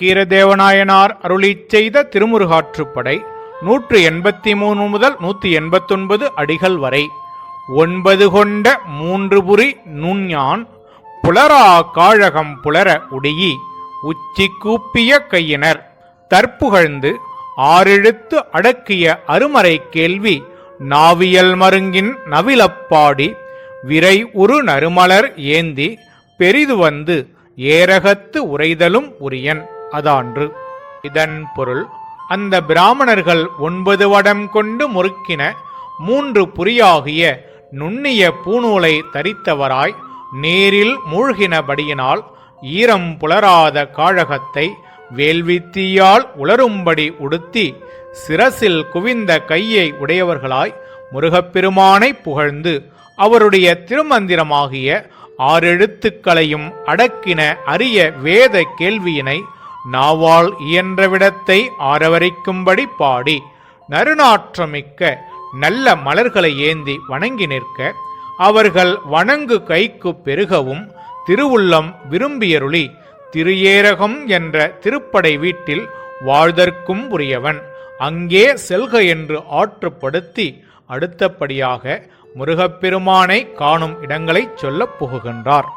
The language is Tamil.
நக்கீரதேவநாயனார் அருளிச் செய்த திருமுருகாற்றுப்படை நூற்று எண்பத்தி மூணு முதல் நூற்றி எண்பத்தொன்பது அடிகள் வரை. ஒன்பது கொண்ட மூன்று புரி நுண்ஞான் புலரா காழகம் புலர உடையி உச்சி கூப்பிய கையினர். தற்புகழ்ந்து ஆறெழுத்து அடக்கிய அருமறை கேள்வி நாவியல் மருங்கின் நவிலப்பாடி விரை உரு நறுமலர் ஏந்தி பெரிது வந்து ஏரகத்து உரைதலும் உரியன். அதான்று. இதன் பொருள் அந்த பிராமணர்கள் ஒன்பது வடம் கொண்டு முறுக்கின மூன்று புரியாகிய நுண்ணிய பூநூலை தரித்தவராய் நேரில் மூழ்கினபடியினால் ஈரம் புலராத காழகத்தை வேள்வித்தீயால் உளரும்படி உடுத்தி சிரசில் குவிந்த கையை உடையவர்களாய் முருகப்பெருமானை புகழ்ந்து அவருடைய திருமந்திரமாகிய ஆறெழுத்துக்களையும் அடக்கின அரிய வேத கேள்வியினை நாவால் இயன்ற விடத்தை ஆரவரிக்கும்படி பாடி நறுநாற்றமிக்க நல்ல மலர்களை ஏந்தி வணங்கி நிற்க அவர்கள் வணங்கு கைக்கு பெருகவும் திருவுள்ளம் விரும்பியருளி திருஏரகம் என்ற திருப்படை வீட்டில் வாழ்தற்கும் உரியவன். அங்கே செல்க என்று ஆற்றுப்படுத்தி அடுத்தபடியாக முருகப்பெருமானை காணும் இடங்களைச் சொல்லப் புகுகின்றார்.